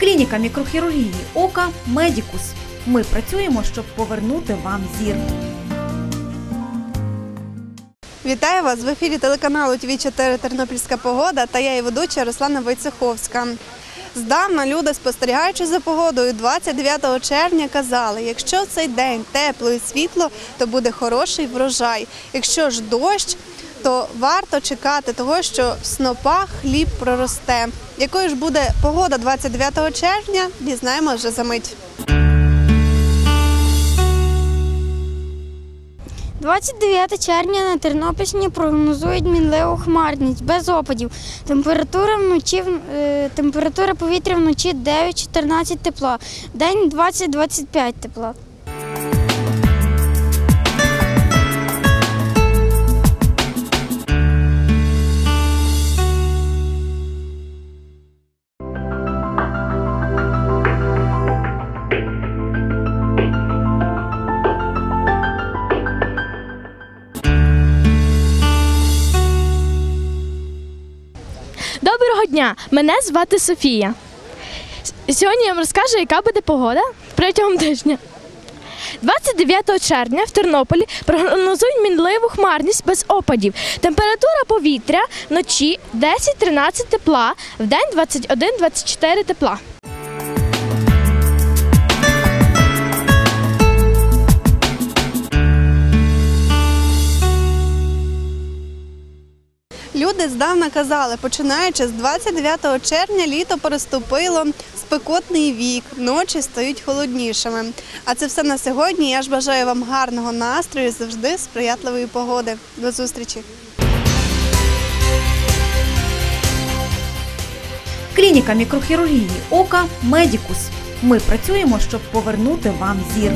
Клініка мікрохірургії ока Медікус. Ми працюємо, щоб повернути вам зір. Вітаю вас в ефірі телеканалу ТВ 4 Тернопільська погода та я її ведуча Руслана Войцеховська. Здавна люди, спостерігаючи за погодою 29 червня, казали, якщо цей день тепло і світло, то буде хороший врожай. Якщо ж дощ, то варто чекати того, що в снопах хліб проросте. Якою ж буде погода 29 червня, дізнаємо вже за мить. 29 червня на Тернопільщині прогнозують мінливу хмарність без опадів. Температура вночі е, температура повітря вночі 9-14 тепла, день 20-25 тепла. Доброго дня! Мене звати Софія. Сьогодні я вам розкажу, яка буде погода протягом тижня. 29 червня в Тернополі прогнозують мінливу хмарність без опадів. Температура повітря вночі 10-13 тепла, в день 21-24 тепла. Люди здавна казали, починаючи з 29 червня, літо переступило спекотний вік, ночі стають холоднішими. А це все на сьогодні. Я ж бажаю вам гарного настрою, завжди сприятливої погоди. До зустрічі! Клініка мікрохірургії ока Медікус. Ми працюємо, щоб повернути вам зір.